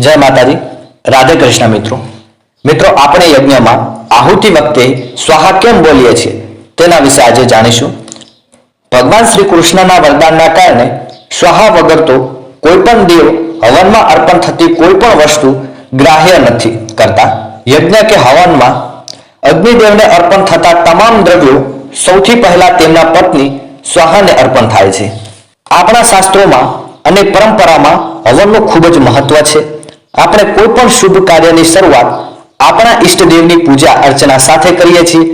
જય માતાજી. રાધે કૃષ્ણ મિત્રો. મિત્રો, આપણે યજ્ઞમાં આહુતિ વખતે સ્વાહા કેમ બોલીએ છીએ તેના વિશે આજે જાણીશું. ભગવાન શ્રી કૃષ્ણના વરદાનના કારણે સ્વાહા વગર તો કોઈ પણ દેવ હવનમાં અર્પણ થતી કોઈ પણ વસ્તુ ગ્રાહ્ય નથી કરતા. યજ્ઞ કે હવનમાં અગ્નિદેવને અર્પણ થતા તમામ દ્રવ્યો સૌથી પહેલા તેમના પત્ની સ્વાહાને અર્પણ થાય છે. આપણા શાસ્ત્રોમાં અને પરંપરામાં હવનનું ખૂબ જ મહત્વ છે. આપણે કોઈ પણ શુભ કાર્યની શરૂઆત આપણા ઈષ્ટદેવની પૂજા અર્ચના સાથે કરીએ છીએ.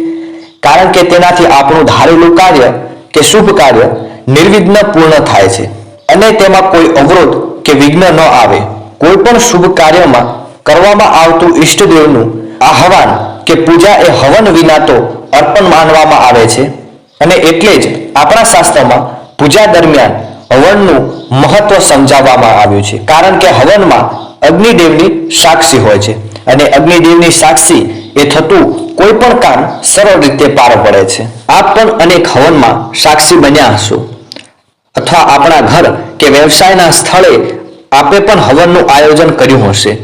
કારણ કે તેનાથી આપણું ધારેલું કાર્ય કે શુભ કાર્ય નિર્વિઘ્ન પૂર્ણ થાય છે. અને તેમાં કોઈ અવરોધ કે વિઘ્ન ન આવે. કોઈ પણ શુભ કાર્યમાં કરવામાં આવતું ઈષ્ટદેવનું આહવાન કે પૂજા એ હવન વિના તો અર્પણ માનવામાં આવે છે. અને એટલે જ આપણા શાસ્ત્રમાં પૂજા દરમિયાન હવનનું મહત્વ સમજાવવામાં આવ્યું છે. કારણ કે હવનમાં અગ્નિદેવની સાક્ષી હોય છે. અને અગ્નિદેવની સાક્ષી એ થતું કોઈ પણ કામ સરળ રીતે પાર પડે છે. આપ પણ અનેક હવનમાં સાક્ષી બન્યા હશો. અથવા આપણા ઘર કે વ્યવસાયના સ્થળે આપે પણ હવનનું આયોજન કર્યું હશે.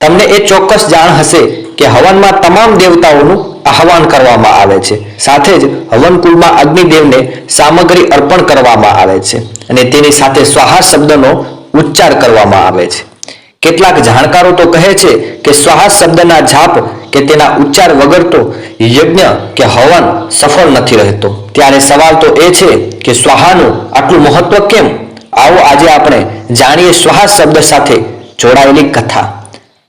તમને એ ચોક્કસ જાણ હશે કે હવનમાં તમામ દેવતાઓનું આહવાન કરવામાં આવે છે. સાથે જ હવન કુલમાં અગ્નિદેવને સામગ્રી અર્પણ કરવામાં આવે છે. અને તેની સાથે સ્વાહા શબ્દનો ઉચ્ચાર કરવામાં આવે છે. કેટલાક જાણકારો તો કહે છે કે સ્વાહા શબ્દના જાપ કે તેના ઉચ્ચાર વગર તો યજ્ઞ કે હવન સફળ નથી રહેતો. ત્યારે સવાલ તો એ છે કે સ્વાહાનું આટલું મહત્વ કેમ? આવો આજે આપણે જાણીએ સ્વાહા શબ્દ સાથે જોડાયેલી કથા.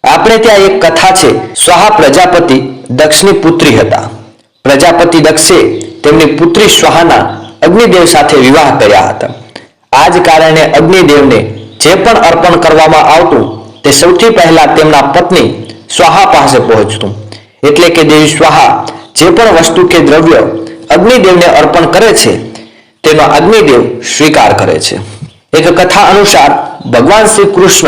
આપણે ત્યાં એક કથા છે, સ્વાહા પ્રજાપતિ દક્ષની પુત્રી હતા. પ્રજાપતિ દક્ષે તેમની પુત્રી સ્વાહાના અગ્નિદેવ સાથે વિવાહ કર્યા હતા. આ જ કારણે અગ્નિદેવને જે પણ અર્પણ કરવામાં આવતું તે સૌથી પહેલા તેમના પત્ની સ્વાહા પાસે પહોંચતું. એટલે કે દેવી સ્વાહા જે પણ વસ્તુ કે દ્રવ્ય અગ્નિદેવને અર્પણ કરે છે, તેનો અગ્નિદેવ સ્વીકાર કરે છે. એક કથા અનુસાર ભગવાન શ્રી કૃષ્ણ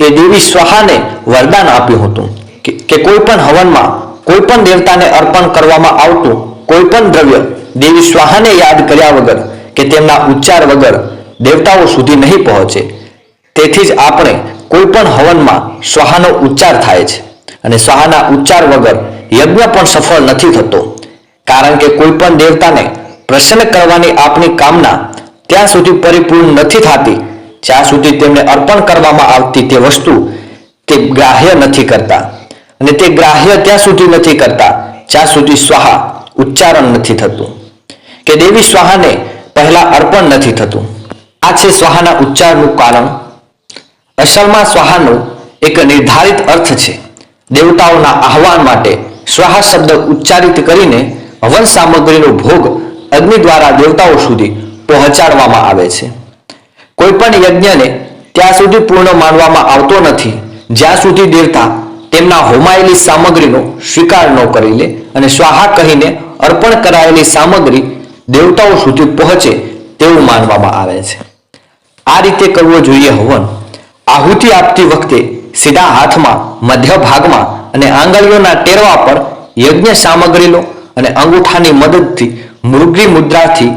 એ દેવી સ્વાહાને વરદાન આપ્યું હતું કે- કોઈ પણ હવનમાં કોઈ પણ દેવતાને અર્પણ કરવામાં આવતું કોઈ પણ દ્રવ્ય દેવી સ્વાહાને યાદ કર્યા વગર કે તેમના ઉચ્ચાર વગર દેવતાઓ સુધી નહીં પહોંચે. તેથી જ આપણે કોઈ પણ હવનમાં સ્વાહાનો ઉચ્ચાર થાય છે અને સ્વાહાના ઉચ્ચાર વગર યજ્ઞ પણ સફળ નથી થતો. કારણ કે કોઈ પણ દેવતાને પ્રસન્ન કરવાની આપણી કામના ત્યાં સુધી પરિપૂર્ણ નથી થતી. જ્યાં સુધી તેમને અર્પણ કરવામાં આવતી તે વસ્તુ તે ગ્રાહ્ય નથી કરતા. અને તે ગ્રાહ્ય ત્યાં સુધી નથી કરતા. જ્યાં સુધી સ્વાહા ઉચ્ચારણ નથી થતું. કે દેવી સ્વાહાને પહેલા અર્પણ નથી થતું. આ છે સ્વાહાના ઉચ્ચારનું કારણ. અસલમાં સ્વાહાનો એક નિર્ધારિત અર્થ છે. દેવતાઓના આહવાન માટે સ્વાહા શબ્દ ઉચ્ચારિત કરીને હવન સામગ્રીનો ભોગ અગ્નિ દ્વારા દેવતાઓ સુધી પહોંચાડવામાં આવે છે. કોઈ પણ યજ્ઞને ત્યાં સુધી પૂર્ણ માનવામાં આવતો નથી. જ્યાં સુધી દેવતા તેમના હોમાયેલી સામગ્રીનો સ્વીકાર ન કરી લે અને સ્વાહા કહીને અર્પણ કરાયેલી સામગ્રી દેવતાઓ સુધી પહોંચે તેવું માનવામાં આવે છે. આ રીતે કરવો જોઈએ હવન. આહુતિ આપતી વખતે સીધા હાથમાં, મધ્ય ભાગમાં અને આંગળીઓના ટેરવા પર યજ્ઞ સામગ્રી લો અને અંગૂઠાની મદદથી મૃગી મુદ્રાથી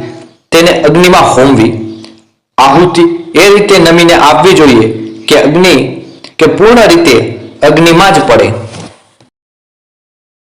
તેને અગ્નિમાં હોમવી. આહુતિ એ રીતે નમીને આપવી જોઈએ કે અગ્નિ, કે પૂર્ણ રીતે અગ્નિમાં જ પડે.